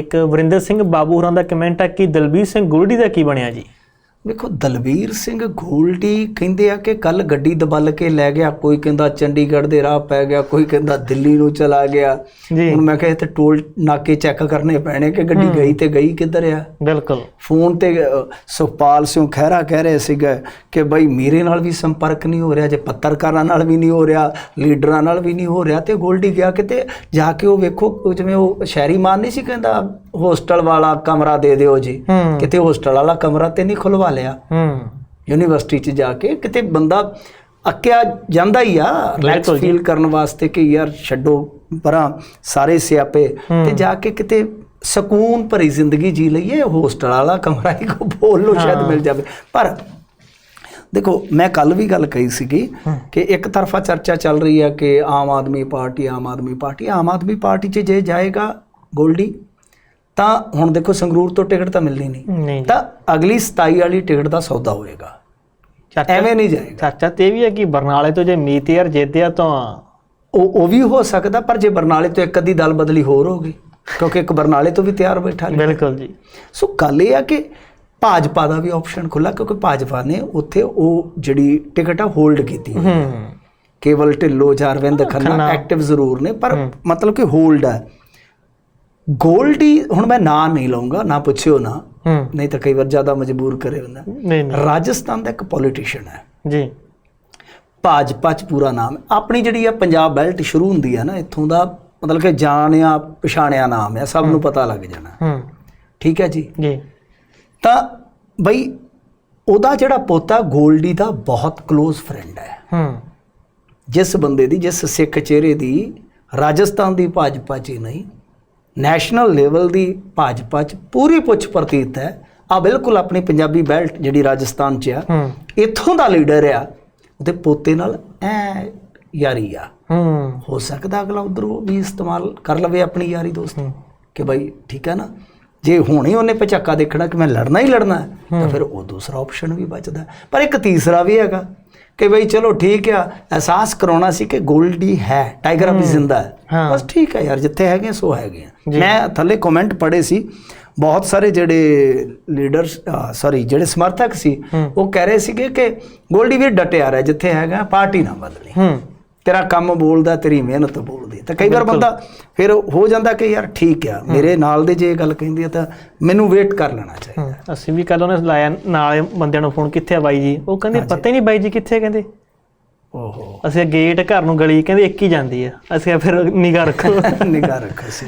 ਇੱਕ ਵਰਿੰਦਰ ਸਿੰਘ ਬਾਬੂ ਹੋਰਾਂ ਦਾ ਕਮੈਂਟ ਆ ਕਿ ਦਲਬੀਰ ਸਿੰਘ ਗੁਰੜੀ ਦਾ ਕੀ ਬਣਿਆ ਜੀ? ਵੇਖੋ ਦਲਬੀਰ ਸਿੰਘ ਗੋਲਡੀ ਕਹਿੰਦੇ ਆ ਕਿ ਕੱਲ ਗੱਡੀ ਦਬਲ ਕੇ ਲੈ ਗਿਆ ਕੋਈ ਕਹਿੰਦਾ ਚੰਡੀਗੜ੍ਹ ਦੇ ਰਾਹ ਪੈ ਗਿਆ ਕੋਈ ਕਹਿੰਦਾ ਦਿੱਲੀ ਨੂੰ ਚਲਾ ਗਿਆ। ਹੁਣ ਮੈਂ ਕਿਹਾ ਤੇ ਟੋਲ ਨਾਕੇ ਚੈੱਕ ਕਰਨੇ ਪੈਣੇ ਕਿ ਗੱਡੀ ਗਈ ਤੇ ਗਈ ਕਿੱਧਰ ਆ? ਬਿਲਕੁਲ। ਫੋਨ ਤੇ ਸੁਖਪਾਲ ਸਿੰਘ ਖਹਿਰਾ ਕਹਿ ਰਹੇ ਸੀਗੇ ਕਿ ਬਈ ਮੇਰੇ ਨਾਲ ਵੀ ਸੰਪਰਕ ਨਹੀਂ ਹੋ ਰਿਹਾ ਜੇ ਪੱਤਰਕਾਰਾਂ ਨਾਲ ਵੀ ਨਹੀਂ ਹੋ ਰਿਹਾ ਲੀਡਰਾਂ ਨਾਲ ਵੀ ਨਹੀਂ ਹੋ ਰਿਹਾ ਤੇ ਗੋਲਡੀ ਗਿਆ ਕਿਤੇ ਜਾ ਕੇ ਉਹ ਵੇਖੋ ਜਿਵੇਂ ਉਹ ਸ਼ਹਿਰੀ ਮਾਨ ਨਹੀਂ ਸੀ ਕਹਿੰਦਾ ਹੋਸਟਲ ਵਾਲਾ ਕਮਰਾ ਦੇ ਦਿਓ ਜੀ। ਕਿਤੇ ਹੋਸਟਲ ਵਾਲਾ ਕਮਰਾ ਤੇ ਨਹੀਂ ਖੁਲਵਾ ਲਿਆ। ਹੂੰ। ਯੂਨੀਵਰਸਿਟੀ 'ਚ ਜਾ ਕੇ ਕਿਤੇ ਬੰਦਾ ਅੱਕਿਆ ਜਾਂਦਾ ਹੀ ਆ। ਰਿਲੈਕਸ। ਫੀਲ ਕਰਨ ਵਾਸਤੇ ਕਿ ਯਾਰ ਛੱਡੋ ਪਰਾਂ ਸਾਰੇ ਸਿਆਪੇ। ਤੇ ਜਾ ਕੇ ਕਿਤੇ ਸਕੂਨ ਭਰੀ ਜ਼ਿੰਦਗੀ ਜੀ ਲਈਏ ਹੋਸਟਲ ਵਾਲਾ ਕਮਰਾ ਹੀ ਕੋ ਬੋਲ ਲੋ ਸ਼ਾਇਦ ਮਿਲ ਜਾਵੇ। ਪਰ ਦੇਖੋ ਮੈਂ ਕੱਲ ਵੀ ਗੱਲ ਕਹੀ ਸੀਗੀ ਕਿ ਇੱਕ ਤਰਫਾ ਚਰਚਾ ਚੱਲ ਰਹੀ ਹੈ ਕਿ Aam Aadmi Party Aam Aadmi Party Aam Aadmi Party 'ਚ ਜੇ ਜਾਏਗਾ ਗੋਲਡੀ ਤਾਂ ਹੁਣ ਦੇਖੋ ਸੰਗਰੂਰ ਤੋਂ ਟਿਕਟ ਤਾਂ ਮਿਲਣੀ ਨਹੀਂ। ਤਾਂ ਅਗਲੀ 27 ਵਾਲੀ ਟਿਕਟ ਦਾ ਸੌਦਾ ਹੋਏਗਾ। ਚਾਚਾ ਐਵੇਂ ਨਹੀਂ ਜਾਏਗਾ। ਚਾਚਾ ਤੇ ਵੀ ਹੈ ਕਿ ਬਰਨਾਲੇ ਤੋਂ ਜੇ ਮੀਤ ਯਾਰ ਜਿੱਤਿਆ ਤਾਂ ਉਹ ਉਹ ਵੀ ਹੋ ਸਕਦਾ ਪਰ ਜੇ ਬਰਨਾਲੇ ਤੋਂ ਇੱਕ ਅੱਧੀ ਦਲ ਬਦਲੀ ਹੋਰ ਹੋ ਗਈ ਕਿਉਂਕਿ ਇੱਕ ਬਰਨਾਲੇ ਤੋਂ ਵੀ ਤਿਆਰ ਬੈਠਾ ਨਹੀਂ। ਬਿਲਕੁਲ ਜੀ। ਸੋ ਗੱਲ ਇਹ ਆ ਕਿ ਭਾਜਪਾ ਦਾ ਵੀ ਆਪਸ਼ਨ ਖੁੱਲਾ ਕਿਉਂਕਿ ਭਾਜਪਾ ਨੇ ਉੱਥੇ ਉਹ ਜਿਹੜੀ ਟਿਕਟ ਆ ਹੋਲਡ ਕੀਤੀ। ਹੂੰ। ਕੇਵਲ ਢਿੱਲੋਂ ਜਾਂ ਅਰਵਿੰਦ ਖੰਨਾ ਖੰਨਾ। ਐਕਟਿਵ ਜ਼ਰੂਰ ਨੇ ਪਰ ਮਤਲਬ ਕਿ ਹੋਲਡ ਹੈ ਗੋਲਡੀ ਹੁਣ ਮੈਂ ਨਾਂ ਨਹੀਂ ਲਵਾਂਗਾ ਨਾ ਪੁੱਛਿਓ ਨਾ। ਨਹੀਂ ਤਾਂ ਕਈ ਵਾਰ ਜ਼ਿਆਦਾ ਮਜਬੂਰ ਕਰੇ ਹੁੰਦਾ। ਨਹੀਂ ਨਹੀਂ। ਰਾਜਸਥਾਨ ਦਾ ਇੱਕ ਪੋਲੀਟੀਸ਼ੀਅਨ ਹੈ। ਜੀ। ਭਾਜਪਾ ਚ ਪੂਰਾ ਨਾਮ। ਆਪਣੀ ਜਿਹੜੀ ਆ ਪੰਜਾਬ ਬੈਲਟ ਸ਼ੁਰੂ ਹੁੰਦੀ ਹੈ ਨਾ ਇੱਥੋਂ ਦਾ ਮਤਲਬ ਕਿ ਜਾਣਿਆ ਪਛਾਣਿਆ ਨਾਮ ਹੈ ਸਭ ਨੂੰ ਪਤਾ ਲੱਗ ਜਾਣਾ। ਹੂੰ। ਠੀਕ ਹੈ ਜੀ? ਜੀ। ਤਾਂ ਬਈ ਉਹਦਾ ਜਿਹੜਾ ਪੋਤਾ ਗੋਲਡੀ ਦਾ ਬਹੁਤ ক্লোਜ਼ ਫਰੈਂਡ ਹੈ। ਹੂੰ। ਜਿਸ ਬੰਦੇ ਦੀ ਜਿਸ ਸਿੱਖ ਚਿਹਰੇ ਦੀ ਰਾਜਸਥਾਨ ਦੀ ਭਾਜਪਾ 'ਚ ਨਹੀਂ ਨੈਸ਼ਨਲ ਲੈਵਲ ਦੀ ਭਾਜਪਾ 'ਚ ਪੂਰੀ ਪੁੱਛ ਪ੍ਰਤੀਤ ਹੈ। ਆ ਬਿਲਕੁਲ ਆਪਣੀ ਪੰਜਾਬੀ ਬੈਲਟ ਜਿਹੜੀ ਰਾਜਸਥਾਨ 'ਚ ਆ ਇੱਥੋਂ ਦਾ ਲੀਡਰ ਆ ਉਹਦੇ ਪੋਤੇ ਨਾਲ ਐ ਯਾਰੀ ਆ। ਹੂੰ। ਸਕਦਾ ਅਗਲਾ ਉਧਰੋਂ ਵੀ ਇਸਤੇਮਾਲ ਕਰ ਲਵੇ ਆਪਣੀ ਯਾਰੀ ਦੋਸਤ। ਕਿ ਭਾਈ ਠੀਕ ਹੈ ਨਾ? ਜੇ ਹੁਣੇ ਉਹਨੇ ਪਚਾਕਾ ਦੇਖਣਾ ਕਿ ਮੈਂ ਲੜਨਾ ਹੀ ਲੜਨਾ ਹੈ, ਤਾਂ ਫਿਰ ਉਹ ਦੂਸਰਾ ਆਪਸ਼ਨ ਵੀ ਬਚਦਾ। ਹੈ। ਪਰ ਇੱਕ ਤੀਸਰਾ ਵੀ ਹੈਗਾ ਕਿ ਭਾਈ ਚਲੋ ਠੀਕ ਆ ਅਹਿਸਾਸ ਕਰਾਉਣਾ ਸੀ ਕਿ ਗੋਲਡੀ ਹੈ ਟਾਈਗਰ ਅਭੀ ਜ਼ਿੰਦਾ ਹੈ। ਹਾਂ। ਬਸ ਠੀਕ ਹੈ ਯਾਰ ਜਿੱਥੇ ਹੈਗੇ ਸੋ ਹੈਗੇ ਮੈਂ ਥੱਲੇ ਕਮੈਂਟ ਪੜ੍ਹੇ ਸੀ ਬਹੁਤ ਸਾਰੇ ਜਿਹੜੇ ਲੀਡਰਸ ਸੌਰੀ ਜਿਹੜੇ ਸਮਰਥਕ ਸੀ ਉਹ ਕਹਿ ਰਹੇ ਸੀਗੇ ਕਿ ਗੋਲਡੀ ਵੀ ਡਟਿਆ ਰਿਹਾ ਜਿੱਥੇ ਹੈਗਾ ਪਾਰਟੀ ਨਾ ਬਦਲੀ। ਹੂੰ। ਤੇਰਾ ਕੰਮ ਬੋਲਦਾ ਤੇਰੀ ਮਿਹਨਤ ਬੋਲਦੀ ਤਾਂ ਕਈ ਵਾਰ ਬੰਦਾ ਫਿਰ ਹੋ ਜਾਂਦਾ ਕਿ ਯਾਰ ਠੀਕ ਆ ਮੇਰੇ ਨਾਲ ਦੇ ਜੇ ਗੱਲ ਕਹਿੰਦੀ ਆ ਤਾਂ ਮੈਨੂੰ ਵੇਟ ਕਰ ਲੈਣਾ ਚਾਹੀਦਾ। ਅਸੀਂ ਵੀ ਕੱਲ ਉਹਨੇ ਲਾਇਆ ਨਾਲ ਬੰਦਿਆਂ ਨੂੰ ਫੋਨ ਕਿੱਥੇ ਆ ਬਾਈ ਜੀ? ਉਹ ਕਹਿੰਦੇ ਪਤਾ ਹੀ ਨਹੀਂ ਬਾਈ ਜੀ ਕਿੱਥੇ ਕਹਿੰਦੇ। ਓਹੋ। ਅਸੀਂ ਗੇਟ ਘਰ ਨੂੰ ਗਲੀ ਕਹਿੰਦੇ ਇੱਕ ਹੀ ਜਾਂਦੀ ਆ। ਅਸੀਂ ਫਿਰ ਨਿਗਾਹ ਰੱਖੋ। ਨਿਗਾਹ ਰੱਖੋ ਸੀ